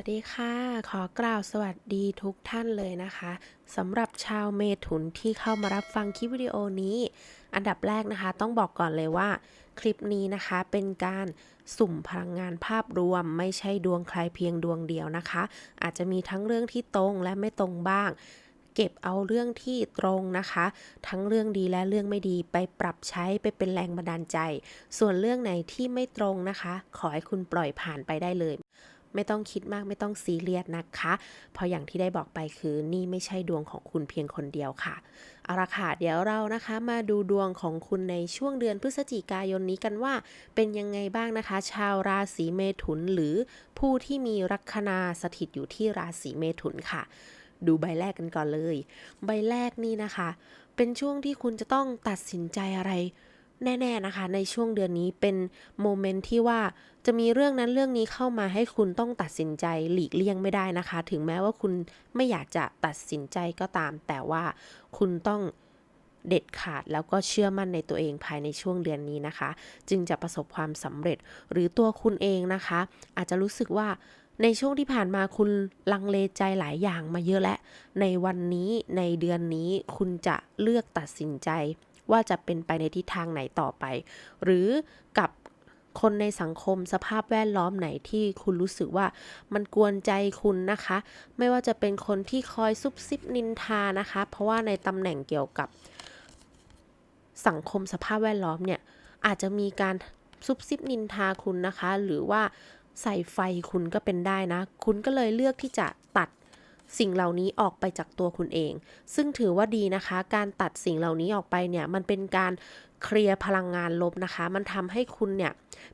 วัสดีค่ะ ขอกล่าวสวัสดีทุกท่านเลยนะคะสำหรับชาวเมถุนที่เข้ามารับฟังคลิปวิดีโอนี้ อันดับแรกนะคะ ต้องบอกก่อนเลยว่า คลิปนี้นะคะเป็นการสุ่มพลังงานภาพรวม ไม่ใช่ดวงใครเพียงดวงเดียวนะคะ อาจจะมีทั้งเรื่องที่ตรงและไม่ตรงบ้าง เก็บเอาเรื่องที่ตรงนะคะ ทั้งเรื่องดีและเรื่องไม่ดีไปปรับใช้ไปเป็นแรงบันดาลใจ ส่วนเรื่องไหนที่ไม่ตรงนะคะ ขอให้คุณปล่อยผ่านไปได้เลย ไม่ต้องคิดมากไม่ต้องซีเรียสนะคะ เพราะอย่างที่ได้บอกไปคือนี่ไม่ใช่ดวงของคุณเพียงคนเดียวค่ะ เอาละค่ะเดี๋ยวเรานะคะมาดูดวงของคุณในช่วงเดือนพฤศจิกายนนี้กันว่า เป็นยังไงบ้างนะคะ ชาวราศีเมถุนหรือผู้ที่มีลัคนาสถิตอยู่ที่ราศีเมถุนค่ะ ดูใบแรกกันก่อนเลย ใบแรกนี่นะคะ เป็นช่วงที่คุณจะต้องตัดสินใจอะไร แน่ๆนะคะ ในช่วงเดือนนี้เป็นโมเมนต์ที่ว่าจะมีเรื่องนั้นเรื่องนี้เข้ามาให้คุณต้องตัดสินใจหลีกเลี่ยงไม่ได้นะคะ ถึงแม้ว่าคุณไม่อยากจะตัดสินใจก็ตาม แต่ว่าคุณต้องเด็ดขาดแล้วก็เชื่อมั่นในตัวเองภายในช่วงเดือนนี้นะคะ จึงจะประสบความสำเร็จหรือตัวคุณเองนะคะ อาจจะรู้สึกว่าในช่วงที่ผ่านมาคุณลังเลใจหลายอย่างมาเยอะแล้วในวันนี้ในเดือนนี้คุณจะเลือกตัดสินใจ ว่าจะเป็นไปในทิศทางไหนต่อไป หรือกับคนในสังคมสภาพแวดล้อมไหนที่คุณรู้สึกว่ามันกวนใจคุณนะคะ ไม่ว่าจะเป็นคนที่คอยซุบซิบนินทานะคะ เพราะว่าในตำแหน่งเกี่ยวกับ สังคมสภาพแวดล้อมเนี่ยอาจจะมีการซุบซิบนินทาคุณนะคะ หรือว่าใส่ไฟคุณก็เป็นได้นะ คุณก็เลยเลือกที่จะตัด สิ่งเหล่านี้ออกไปจากตัวคุณเอง ซึ่งถือว่าดีนะคะ การตัดสิ่งเหล่านี้ออกไปเนี่ยมันเป็นการเคลียร์พลังงานลบนะคะ มันทำให้คุณเนี่ย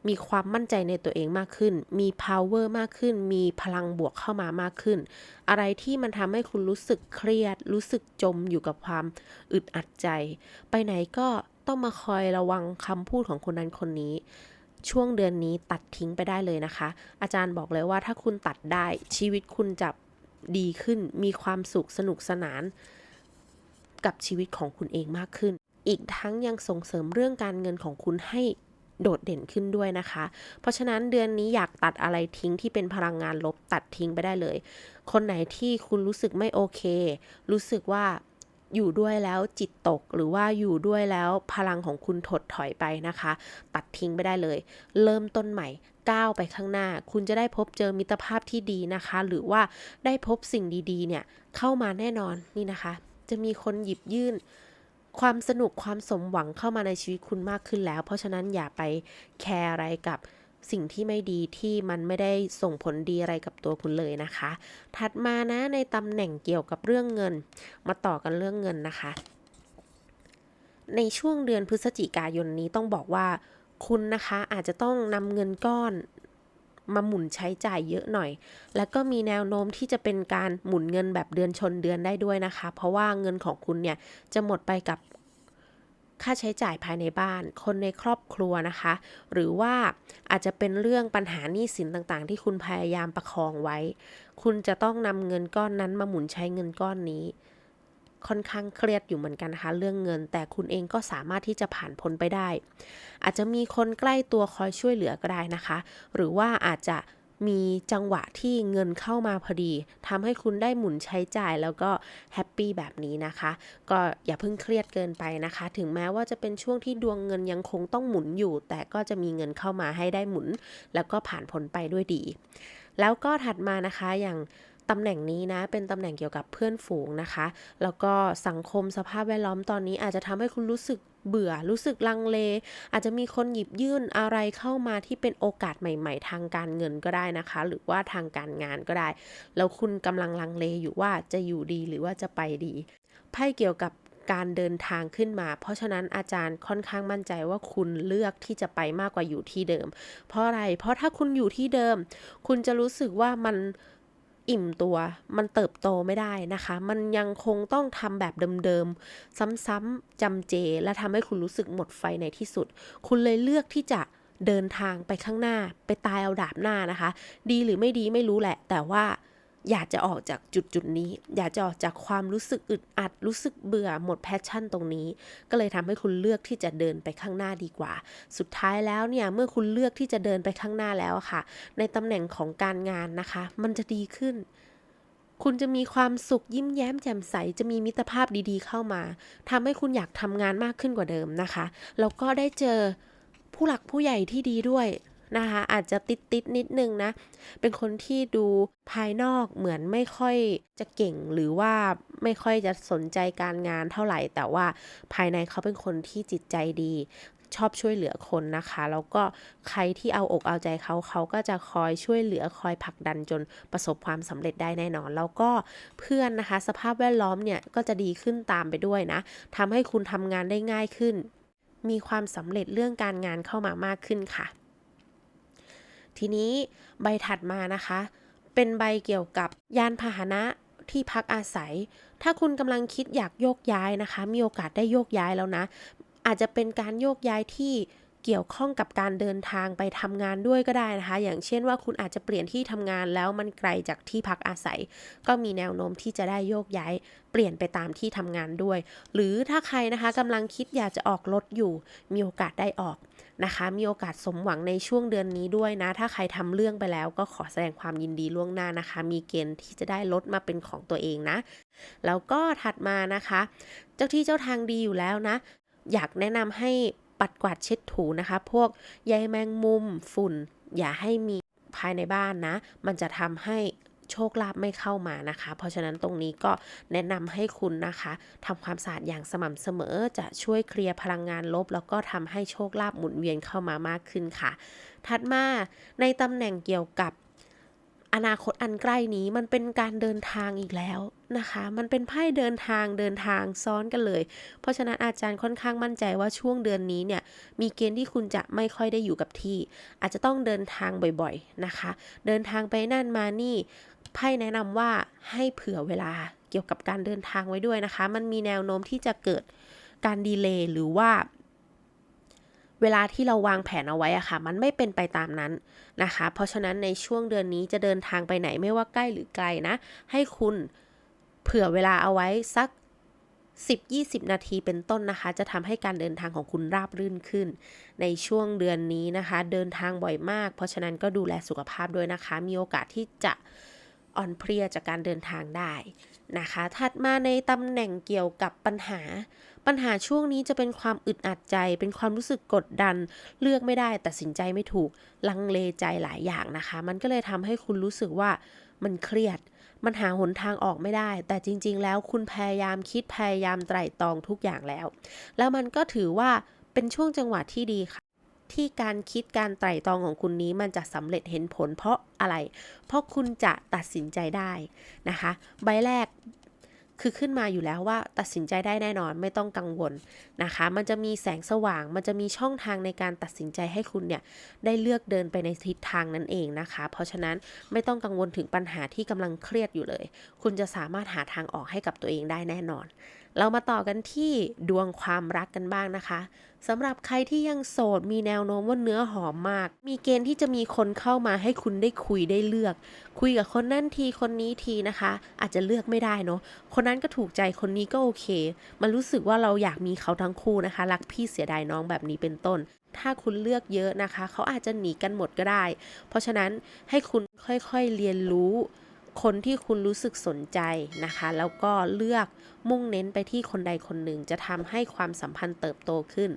มีความมั่นใจในตัวเองมากขึ้น มี power มากขึ้น มีพลังบวกเข้ามามากขึ้น อะไรที่มันทำให้คุณรู้สึกเครียด รู้สึกจมอยู่กับความอึดอัดใจ ไปไหนก็ต้องมาคอยระวังคำพูดของคนนั้นคนนี้ ช่วงเดือนนี้ตัดทิ้งไปได้เลยนะคะ อาจารย์บอกเลยว่าถ้าคุณตัดได้ชีวิตคุณจะ ดีขึ้น มีความสุขสนุกสนาน กับชีวิตของคุณเองมากขึ้น อีกทั้งยังส่งเสริมเรื่องการเงินของคุณให้โดดเด่นขึ้นด้วยนะคะ เพราะฉะนั้นเดือนนี้อยากตัดอะไรทิ้งที่เป็นพลังงานลบตัดทิ้งไปได้เลย คนไหนที่คุณรู้สึกไม่โอเค รู้สึกว่า อยู่ด้วยแล้วจิตตกหรือว่าอยู่ด้วยแล้วพลังของคุณถดถอยไปนะคะ ตัดทิ้งไปได้เลย เริ่มต้นใหม่ก้าวไปข้างหน้า คุณจะได้พบเจอมิตรภาพที่ดีนะคะ หรือว่าได้พบสิ่งดีๆ เนี่ยเข้ามาแน่นอนนี่นะคะ จะมีคนหยิบยื่น ความสนุกความสมหวังเข้ามาในชีวิตคุณมากขึ้นแล้ว เพราะฉะนั้นอย่าไปแคร์อะไรกับ สิ่งที่ไม่ดีที่มันไม่ได้ส่งผลดีอะไรกับตัวคุณเลยนะคะ ถัดมานะในตำแหน่งเกี่ยวกับเรื่องเงิน มาต่อกันเรื่องเงินนะคะ ในช่วงเดือนพฤศจิกายนนี้ต้องบอกว่าคุณนะคะอาจจะต้องนำเงินก้อนมาหมุนใช้จ่ายเยอะหน่อย แล้วก็มีแนวโน้มที่จะเป็นการหมุนเงินแบบเดือนชนเดือนได้ด้วยนะคะ เพราะว่าเงินของคุณเนี่ยจะหมดไปกับ ค่าใช้จ่ายภายในบ้าน คนในครอบครัวนะคะ หรือว่าอาจจะเป็นเรื่องปัญหาหนี้สินต่างๆ ที่คุณพยายามประคองไว้ คุณจะต้องนำเงินก้อนนั้นมาหมุนใช้เงินก้อนนี้ ค่อนข้างเครียดอยู่เหมือนกันนะคะเรื่องเงิน แต่คุณเองก็สามารถที่จะผ่านพ้นไปได้ อาจจะมีคนใกล้ตัวคอยช่วยเหลือก็ได้นะคะ หรือว่าอาจจะ มีจังหวะที่เงินเข้ามาพอดีทำให้คุณได้หมุนใช้จ่ายแล้วก็แฮปปี้แบบนี้นะคะ ก็อย่าเพิ่งเครียดเกินไปนะคะ ถึงแม้ว่าจะเป็นช่วงที่ดวงเงินยังคงต้องหมุนอยู่ แต่ก็จะมีเงินเข้ามาให้ได้หมุน แล้วก็ผ่านพ้นไปด้วยดี แล้วก็ถัดมานะคะอย่าง ตำแหน่งนี้นะเป็นตำแหน่งเกี่ยวกับเพื่อนฝูงนะคะ แล้วก็สังคมสภาพแวดล้อมตอนนี้อาจจะทำให้คุณรู้สึกเบื่อรู้สึกลังเล อาจจะมีคนหยิบยื่นอะไรเข้ามาที่เป็นโอกาสใหม่ ๆ ทางการเงินก็ได้นะคะ หรือว่าทางการงานก็ได้ แล้วคุณกำลังลังเลอยู่ว่าจะอยู่ดีหรือว่าจะไปดีไพ่เกี่ยวกับการเดินทางขึ้นมา เพราะฉะนั้นอาจารย์ค่อนข้างมั่นใจว่าคุณเลือกที่จะไปมากกว่าอยู่ที่เดิม เพราะอะไร เพราะถ้าคุณอยู่ที่เดิม คุณจะรู้สึกว่ามัน อิ่มตัว มันเติบโตไม่ได้นะคะ มันยังคงต้องทำแบบเดิมๆ ซ้ำๆจำเจ และทำให้คุณรู้สึกหมดไฟในที่สุด คุณเลยเลือกที่จะเดินทางไปข้างหน้า ไปตายเอาดาบหน้านะคะ ดีหรือไม่ดีไม่รู้แหละ แต่ว่า อยากจะออกจากจุดจุดนี้ อยากจะออกจากความรู้สึกอึดอัด รู้สึกเบื่อหมดแพชชั่นตรงนี้ ก็เลยทำให้คุณเลือกที่จะเดินไปข้างหน้าดีกว่า สุดท้ายแล้วเนี่ยเมื่อคุณเลือกที่จะเดินไปข้างหน้าแล้วค่ะ ในตำแหน่งของการงานนะคะ มันจะดีขึ้น คุณจะมีความสุขยิ้มแย้มแจ่มใส จะมีมิตรภาพดีๆ เข้ามาทำให้คุณอยากทำงานมากขึ้นกว่าเดิมนะคะแล้วก็ได้เจอผู้หลักผู้ใหญ่ที่ดีด้วย นะคะ อาจจะติดติดนิดนึงนะ เป็นคนที่ดูภายนอกเหมือนไม่ค่อยจะเก่งหรือว่าไม่ค่อยจะสนใจการงานเท่าไหร่ แต่ว่าภายในเขาเป็นคนที่จิตใจดีชอบช่วยเหลือคนนะคะ แล้วก็ใครที่เอาอกเอาใจเขาเขาก็จะคอยช่วยเหลือคอยผลักดันจนประสบความสำเร็จได้แน่นอน แล้วก็เพื่อนนะคะ สภาพแวดล้อมเนี่ยก็จะดีขึ้นตามไปด้วยนะทำให้คุณทำงานได้ง่ายขึ้น มีความสำเร็จเรื่องการงานเข้ามามากขึ้นค่ะ ทีนี้ใบถัดมานะคะ เป็นใบเกี่ยวกับยานพาหนะที่พักอาศัย ถ้าคุณกำลังคิดอยากโยกย้ายนะคะ มีโอกาสได้โยกย้ายแล้วนะ อาจจะเป็นการโยกย้ายที่ เกี่ยวข้องกับการเดินทางไปทำงานด้วยก็ได้นะคะ อย่างเช่นว่าคุณอาจจะเปลี่ยนที่ทำงานแล้วมันไกลจากที่พักอาศัย ก็มีแนวโน้มที่จะได้โยกย้ายเปลี่ยนไปตามที่ทำงานด้วย หรือถ้าใครนะคะกำลังคิดอยากจะออกรถอยู่ มีโอกาสได้ออกนะคะ มีโอกาสสมหวังในช่วงเดือนนี้ด้วยนะ ถ้าใครทำเรื่องไปแล้วก็ขอแสดงความยินดีล่วงหน้านะคะ มีเกณฑ์ที่จะได้รถมาเป็นของตัวเองนะ แล้วก็ถัดมานะคะ เจ้าที่เจ้าทางดีอยู่แล้วนะอยากแนะนำให้ ปัดกวาดเช็ดถูนะคะ พวกใยแมงมุมฝุ่น อย่าให้มีภายในบ้านนะ มันจะทำให้โชคลาภไม่เข้ามานะคะ เพราะฉะนั้นตรงนี้ก็แนะนำให้คุณนะคะทำความสะอาดอย่างสม่ำเสมอจะช่วยเคลียร์พลังงานลบ แล้วก็ทำให้โชคลาภหมุนเวียนเข้ามามากขึ้นค่ะ ถัดมาในตำแหน่งเกี่ยวกับ อนาคตอันใกล้นี้มันเป็นการเดินทางอีกแล้วนะคะ มันเป็นไพ่เดินทางเดินทางซ้อนกันเลย เพราะฉะนั้นอาจารย์ค่อนข้างมั่นใจว่าช่วงเดือนนี้เนี่ยมีเกณฑ์ที่คุณจะไม่ค่อยได้อยู่กับที่ อาจจะต้องเดินทางบ่อยๆนะคะ เดินทางไปนั่นมานี่ไพ่แนะนำว่าให้เผื่อเวลาเกี่ยวกับการเดินทางไว้ด้วยนะคะ มันมีแนวโน้มที่จะเกิดการดีเลย์หรือว่า เวลาที่เราวางแผนเอาไว้อะค่ะ มันไม่เป็นไปตามนั้นนะคะ เพราะฉะนั้นในช่วงเดือนนี้จะเดินทางไปไหนไม่ว่าใกล้หรือไกลนะ ให้คุณเผื่อเวลาเอาไว้สัก10-20 นาทีเป็นต้นนะคะ จะทำให้การเดินทางของคุณราบรื่นขึ้น ในช่วงเดือนนี้นะคะ เดินทางบ่อยมาก เพราะฉะนั้นก็ดูแลสุขภาพด้วยนะคะ มีโอกาสที่จะ อ่อนเพลียจากการเดินทางได้นะคะ ถัดมาในตำแหน่งเกี่ยวกับปัญหา ปัญหาช่วงนี้จะเป็นความอึดอัดใจ เป็นความรู้สึกกดดัน เลือกไม่ได้ตัดสินใจไม่ถูก ลังเลใจหลายอย่างนะคะ มันก็เลยทำให้คุณรู้สึกว่ามันเครียด มันหาหนทางออกไม่ได้ แต่จริง ๆ แล้วคุณพยายามคิดพยายามไตร่ตรองทุกอย่างแล้ว แล้วมันก็ถือว่าเป็นช่วงจังหวะที่ดีค่ะ ที่การคิดการไตร่ตรองของคุณนี้มันจะสำเร็จเห็นผล เพราะอะไร เพราะคุณจะตัดสินใจได้นะคะ ใบแรกคือขึ้นมาอยู่แล้วว่าตัดสินใจได้แน่นอนไม่ต้องกังวลนะคะ มันจะมีแสงสว่าง มันจะมีช่องทางในการตัดสินใจให้คุณเนี่ยได้เลือกเดินไปในทิศทางนั้นเองนะคะ เพราะฉะนั้นไม่ต้องกังวลถึงปัญหาที่กำลังเครียดอยู่เลย คุณจะสามารถหาทางออกให้กับตัวเองได้แน่นอน เรามาต่อกันที่ดวงความรักกันบ้างนะคะ สำหรับใครที่ยังโสดมีแนวโน้มว่าเนื้อหอมมาก มีเกณฑ์ที่จะมีคนเข้ามาให้คุณได้คุยได้เลือก คุยกับคนนั่นทีคนนี้ทีนะคะ อาจจะเลือกไม่ได้เนาะคนนั้นก็ถูกใจคนนี้ก็โอเค มันรู้สึกว่าเราอยากมีเขาทั้งคู่นะคะ รักพี่เสียดายน้องแบบนี้เป็นต้น ถ้าคุณเลือกเยอะนะคะ เขาอาจจะหนีกันหมดก็ได้ เพราะฉะนั้นให้คุณค่อยๆเรียนรู้ คนที่คุณรู้สึกสนใจนะคะ แล้วก็เลือกมุ่งเน้นไปที่คนใดคนหนึ่ง จะทำให้ความสัมพันธ์เติบโตขึ้น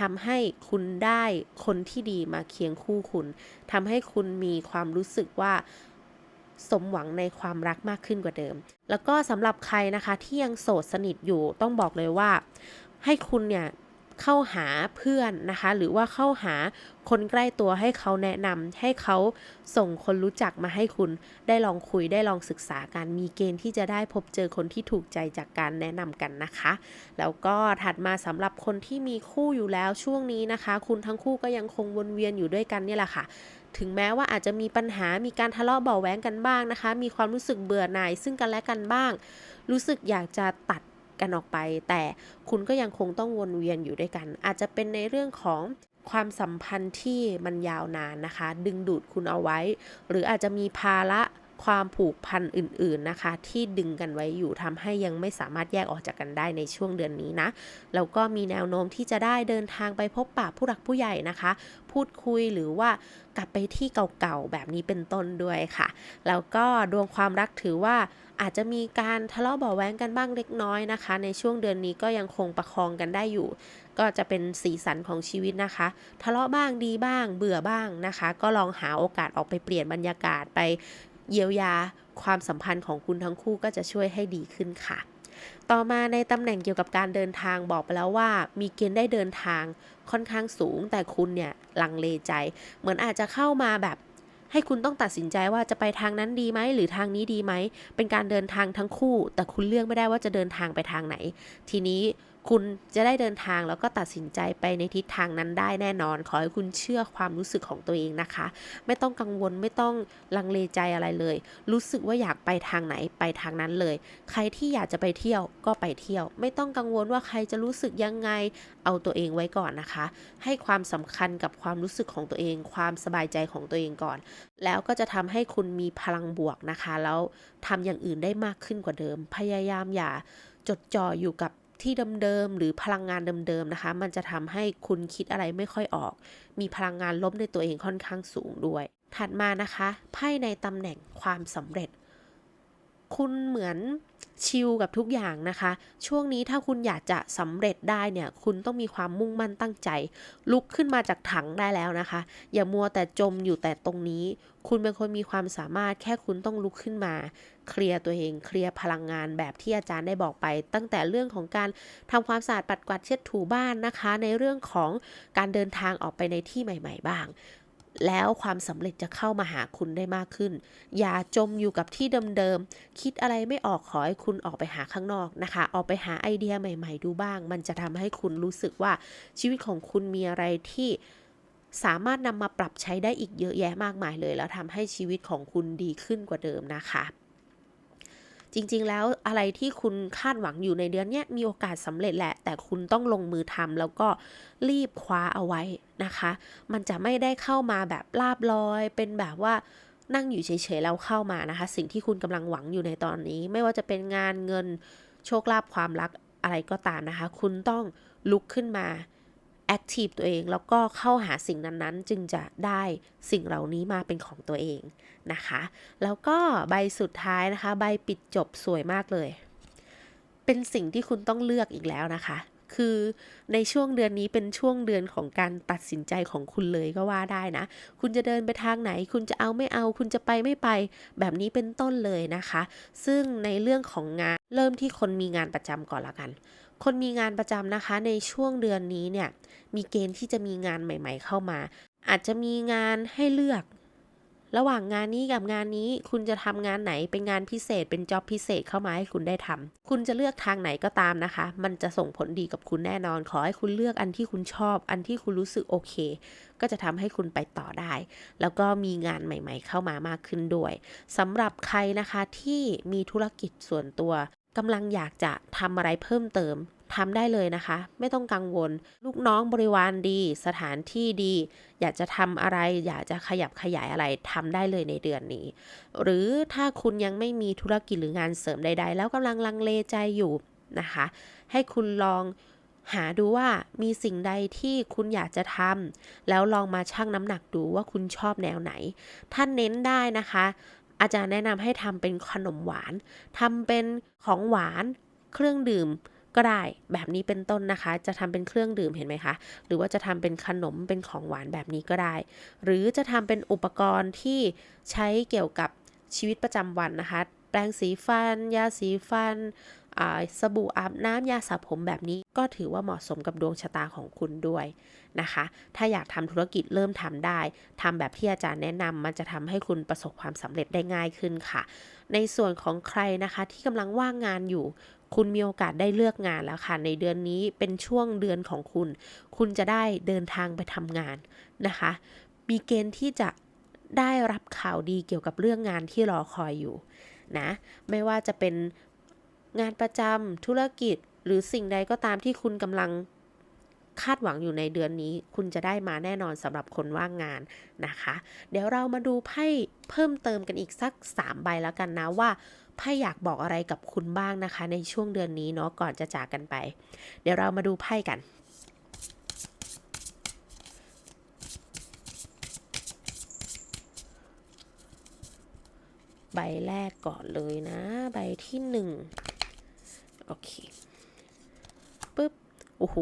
ทำให้คุณได้คนที่ดีมาเคียงคู่คุณทำให้คุณมีความรู้สึกว่าสมหวังในความรักมากขึ้นกว่าเดิม แล้วก็สำหรับใครนะคะที่ยังโสดสนิทอยู่ต้องบอกเลยว่า ให้คุณเนี่ย เข้าหาเพื่อนนะคะ หรือว่าเข้าหาคนใกล้ตัวให้เขาแนะนำให้เขาส่งคนรู้จักมาให้คุณ ได้ลองคุยได้ลองศึกษากันมีเกณฑ์ที่จะได้พบเจอคนที่ถูกใจจากการแนะนำกันนะคะ แล้วก็ถัดมาสำหรับคนที่มีคู่อยู่แล้วช่วงนี้นะคะ คุณทั้งคู่ก็ยังคงวนเวียนอยู่ด้วยกันเนี่ยแหละค่ะถึงแม้ว่าอาจจะมีปัญหา มีการทะเลาะเบาะแว้งกันบ้างนะคะ มีความรู้สึกเบื่อหน่ายซึ่งกันและกันบ้าง รู้สึกอยากจะตัด กันออกไป แต่คุณก็ยังคงต้องวนเวียนอยู่ด้วยกัน อาจจะเป็นในเรื่องของความสัมพันธ์ที่มันยาวนานนะคะ ดึงดูดคุณเอาไว้ หรืออาจจะมีภาระ ความผูกพันอื่นๆนะคะ ที่ดึงกันไว้อยู่ทำให้ยังไม่สามารถแยกออกจากกันได้ในช่วงเดือนนี้นะแล้วก็มีแนวโน้มที่จะได้เดินทางไปพบปะผู้หลักผู้ใหญ่นะคะ พูดคุยหรือว่ากลับไปที่เก่าๆแบบนี้เป็นต้นด้วยค่ะ แล้วก็ดวงความรักถือว่าอาจจะมีการทะเลาะเบาแว้งกันบ้างเล็กน้อยนะคะ ในช่วงเดือนนี้ก็ยังคงประคองกันได้อยู่ ก็จะเป็นสีสันของชีวิตนะคะ ทะเลาะบ้างดีบ้างเบื่อบ้างนะคะ ก็ลองหาโอกาสออกไปเปลี่ยนบรรยากาศไป เยียวยาความสัมพันธ์ของคุณทั้งคู่ก็จะช่วยให้ดีขึ้นค่ะ ต่อมาในตำแหน่งเกี่ยวกับการเดินทางบอกไปแล้วว่า มีเกณฑ์ได้เดินทางค่อนข้างสูง แต่คุณเนี่ยลังเลใจ เหมือนอาจจะเข้ามาแบบให้คุณต้องตัดสินใจว่าจะไปทางนั้นดีไหมหรือทางนี้ดีไหม เป็นการเดินทางทั้งคู่ แต่คุณเลือกไม่ได้ว่าจะเดินทางไปทางไหน ทีนี้ คุณจะได้เดินทางแล้วก็ตัดสินใจไปในทิศทางนั้นได้แน่นอน ขอให้คุณเชื่อความรู้สึกของตัวเองนะคะ ไม่ต้องกังวลไม่ต้องลังเลใจอะไรเลย รู้สึกว่าอยากไปทางไหนไปทางนั้นเลย ใครที่อยากจะไปเที่ยวก็ไปเที่ยว ไม่ต้องกังวลว่าใครจะรู้สึกยังไง เอาตัวเองไว้ก่อนนะคะ ให้ความสำคัญกับความรู้สึกของตัวเอง ความสบายใจของตัวเองก่อน แล้วก็จะทำให้คุณมีพลังบวกนะคะ แล้วทำอย่างอื่นได้มากขึ้นกว่าเดิม พยายามอย่าจดจ่ออยู่กับ ที่เดิมๆหรือพลังงานเดิมๆนะคะ มันจะทำให้คุณคิดอะไรไม่ค่อยออก มีพลังงานลบในตัวเองค่อนข้างสูงด้วย ถัดมานะคะไพ่ในตำแหน่งความสำเร็จ คุณเหมือน ชิลกับทุกอย่างนะคะ ช่วงนี้ถ้าคุณอยากจะสำเร็จได้เนี่ย คุณต้องมีความมุ่งมั่นตั้งใจ ลุกขึ้นมาจากถังได้แล้วนะคะ อย่ามัวแต่จมอยู่แต่ตรงนี้ คุณเป็นคนมีความสามารถแค่คุณต้องลุกขึ้นมา เคลียร์ตัวเองเคลียร์พลังงานแบบที่อาจารย์ได้บอกไป ตั้งแต่เรื่องของการทำความสะอาดปัดกวาดเช็ดถูบ้านนะคะ ในเรื่องของการเดินทางออกไปในที่ใหม่ ๆ บ้าง แล้วความสำเร็จจะเข้ามาหาคุณได้มากขึ้น อย่าจมอยู่กับที่เดิมๆ คิดอะไรไม่ออกขอให้คุณออกไปหาข้างนอกนะคะ ออกไปหาไอเดียใหม่ๆ ดูบ้าง มันจะทำให้คุณรู้สึกว่าชีวิตของคุณมีอะไรที่สามารถนำมาปรับใช้ได้อีกเยอะแยะมากมายเลย แล้วทำให้ชีวิตของคุณดีขึ้นกว่าเดิมนะคะ จริง ๆ แล้วอะไรที่คุณคาดหวังอยู่ในเดือนนี้มีโอกาสสำเร็จแหละ แต่คุณต้องลงมือทำแล้วก็รีบคว้าเอาไว้นะคะ มันจะไม่ได้เข้ามาแบบลาบลอย เป็นแบบว่านั่งอยู่เฉยๆแล้วเข้ามานะคะ สิ่งที่คุณกำลังหวังอยู่ในตอนนี้ ไม่ว่าจะเป็นงานเงินโชคลาภความรักอะไรก็ตามนะคะ คุณต้องลุกขึ้นมา แอคทีฟตัวเอง แล้วก็เข้าหาสิ่งนั้นๆ จึงจะได้สิ่งเหล่านี้มาเป็นของตัวเองนะคะ แล้วก็ใบสุดท้ายนะคะ ใบปิดจบสวยมากเลย เป็นสิ่งที่คุณต้องเลือกอีกแล้วนะคะคือในช่วงเดือนนี้เป็นช่วงเดือนของการตัดสินใจของคุณเลยก็ว่าได้นะ คุณจะเดินไปทางไหน คุณจะเอาไม่เอา คุณจะไปไม่ไป แบบนี้เป็นต้นเลยนะคะ ซึ่งในเรื่องของงานเริ่มที่คนมีงานประจำก่อนละกัน คนมีงานประจำนะคะในช่วงเดือนนี้เนี่ยมีเกณฑ์ที่จะมีงานใหม่ ๆ เข้ามา อาจจะมีงานให้เลือก ระหว่างงานนี้กับงานนี้คุณจะทำงานไหนเป็นงานพิเศษเป็นจ็อบพิเศษเข้ามาให้คุณได้ทำคุณจะเลือกทางไหนก็ตามนะคะ มันจะส่งผลดีกับคุณแน่นอน ขอให้คุณเลือกอันที่คุณชอบ อันที่คุณรู้สึกโอเค ก็จะทำให้คุณไปต่อได้ แล้วก็มีงานใหม่ ๆ เข้ามามากขึ้นด้วยสำหรับใครนะคะที่มีธุรกิจส่วนตัว กำลังอยากจะทำอะไรเพิ่มเติมทำได้เลยนะคะ ไม่ต้องกังวล ลูกน้องบริวารดี สถานที่ดี อยากจะทำอะไร อยากจะขยับขยายอะไรทำได้เลยในเดือนนี้ หรือถ้าคุณยังไม่มีธุรกิจหรืองานเสริมใด ๆ แล้วกำลังลังเลใจอยู่นะคะ ให้คุณลองหาดูว่ามีสิ่งใดที่คุณอยากจะทำแล้วลองมาชั่งน้ำหนักดูว่าคุณชอบแนวไหน ถ้าเน้นได้นะคะ อาจารย์แนะนำให้ทำเป็นขนมหวานทำเป็นของหวานเครื่องดื่มก็ได้แบบนี้เป็นต้นนะคะ จะทำเป็นเครื่องดื่มเห็นไหมคะ หรือว่าจะทำเป็นขนมเป็นของหวานแบบนี้ก็ได้ หรือจะทำเป็นอุปกรณ์ที่ใช้เกี่ยวกับชีวิตประจำวันนะคะ แปรงสีฟัน ยาสีฟัน สบู่อาบน้ำยาสระผมแบบนี้ก็ถือว่าเหมาะสมกับดวงชะตาของคุณด้วยนะคะ ถ้าอยากทำธุรกิจเริ่มทำได้ทำแบบที่อาจารย์แนะนำมันจะทำให้คุณประสบความสำเร็จได้ง่ายขึ้นค่ะ ในส่วนของใครนะคะที่กำลังว่างงานอยู่คุณมีโอกาสได้เลือกงานแล้วค่ะ ในเดือนนี้เป็นช่วงเดือนของคุณ คุณจะได้เดินทางไปทำงานนะคะ มีเกณฑ์ที่จะได้รับข่าวดีเกี่ยวกับเรื่องงานที่รอคอยอยู่นะ ไม่ว่าจะเป็น งานประจำธุรกิจหรือสิ่งใดก็ตามที่คุณกำลังคาดหวังอยู่ในเดือนนี้คุณจะได้มาแน่นอนสำหรับคนว่างงานนะคะ เดี๋ยวเรามาดูไพ่เพิ่มเติมกันอีกสัก 3 ใบแล้วกันนะว่าไพ่อยากบอกอะไรกับคุณบ้างนะคะ ในช่วงเดือนนี้เนาะก่อนจะจากกันไป เดี๋ยวเรามาดูไพ่กัน ใบแรกก่อนเลยนะ ใบที่หนึ่ง โอเคปึ๊บโอ้โห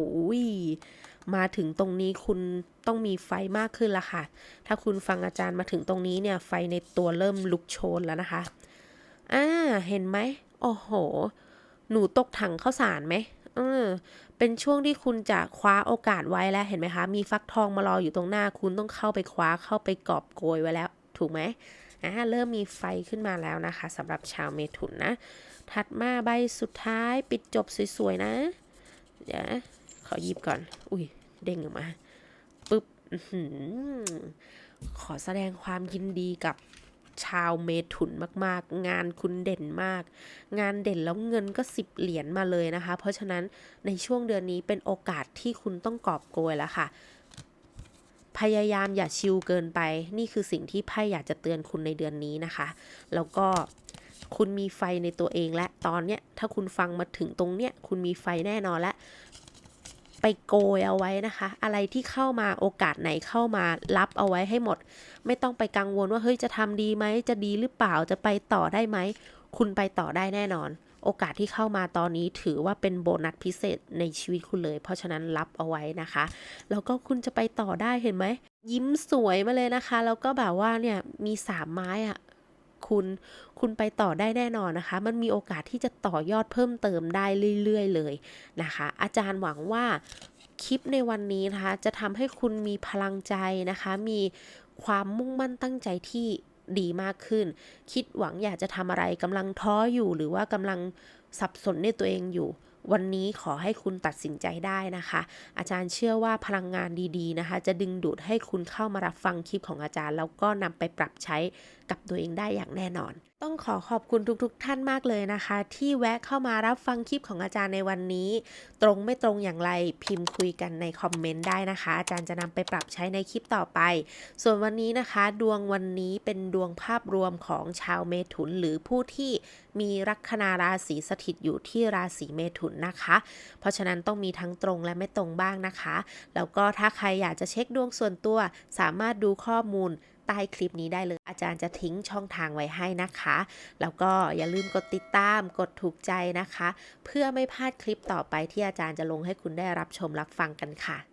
มาถึงตรงนี้คุณต้องมีไฟมากขึ้นละค่ะ ถ้าคุณฟังอาจารย์มาถึงตรงนี้เนี่ย ไฟในตัวเริ่มลุกโชนแล้วนะคะ อ่า เห็นไหมโอ้โห หนูตกถังข้าวสารไหมเออเป็นช่วงที่คุณจะคว้าโอกาสไว้แล้วเห็นไหมคะ มีฟักทองมารออยู่ตรงหน้า คุณต้องเข้าไปคว้าเข้าไปกอบโกยไว้แล้ว ถูกไหมอ่าเริ่มมีไฟขึ้นมาแล้วนะคะสำหรับชาวเมถุนนะ ถัดมาใบสุดท้ายปิดจบสวยๆนะ เดี๋ยวขอหยิบก่อน อุ้ยเด้งออกมาปึ๊บขอแสดงความยินดีกับชาวเมถุนมากๆ งานคุณเด่นมาก งานเด่นแล้วเงินก็สิบเหรียญมาเลยนะคะ เพราะฉะนั้นในช่วงเดือนนี้เป็นโอกาสที่คุณต้องกอบโกยแล้วค่ะ พยายามอย่าชิลเกินไป นี่คือสิ่งที่ไพ่อยากจะเตือนคุณในเดือนนี้นะคะ แล้วก็ คุณมีไฟในตัวเองและตอนเนี้ยถ้าคุณฟังมาถึงตรงเนี้ยคุณมีไฟแน่นอนและไปโกยเอาไว้นะคะ อะไรที่เข้ามาโอกาสไหนเข้ามารับเอาไว้ให้หมด ไม่ต้องไปกังวลว่าเฮ้ยจะทำดีไหมจะดีหรือเปล่าจะไปต่อได้ไหม คุณไปต่อได้แน่นอน โอกาสที่เข้ามาตอนนี้ถือว่าเป็นโบนัสพิเศษในชีวิตคุณเลย เพราะฉะนั้นรับเอาไว้นะคะ แล้วก็คุณจะไปต่อได้เห็นไหมยิ้มสวยมาเลยนะคะ แล้วก็แบบว่าเนี่ยมีสามไม้อะ คุณ คุณไปต่อได้แน่นอนนะคะ มันมีโอกาสที่จะต่อยอดเพิ่มเติมได้เรื่อยๆ เลยนะคะ อาจารย์หวังว่าคลิปในวันนี้นะคะ จะทำให้คุณมีพลังใจนะคะ มีความมุ่งมั่นตั้งใจที่ดีมากขึ้น คิดหวังอยากจะทำอะไรกำลังท้ออยู่หรือว่ากำลังสับสนในตัวเองอยู่ วันนี้ขอให้คุณตัดสินใจได้นะคะ อาจารย์เชื่อว่าพลังงานดีๆนะคะ จะดึงดูดให้คุณเข้ามารับฟังคลิปของอาจารย์ แล้วก็นำไปปรับใช้ กับตัวเองได้อย่างแน่นอน ต้องขอขอบคุณทุกๆท่านมากเลยนะคะ ที่แวะเข้ามารับฟังคลิปของอาจารย์ในวันนี้ ตรงไม่ตรงอย่างไรพิมพ์คุยกันในคอมเมนต์ได้นะคะ อาจารย์จะนำไปปรับใช้ในคลิปต่อไป ส่วนวันนี้นะคะ ดวงวันนี้เป็นดวงภาพรวมของชาวเมถุน หรือผู้ที่มีลัคนาราศีสถิตอยู่ที่ราศีเมถุนนะคะ เพราะฉะนั้นต้องมีทั้งตรงและไม่ตรงบ้างนะคะ แล้วก็ถ้าใครอยากจะเช็คดวงส่วนตัวสามารถดูข้อมูล ใต้คลิปนี้ได้เลย อาจารย์จะทิ้งช่องทางไว้ให้นะคะ แล้วก็อย่าลืมกดติดตามกดถูกใจนะคะ เพื่อไม่พลาดคลิปต่อไปที่อาจารย์จะลงให้คุณได้รับชมรับฟังกันค่ะ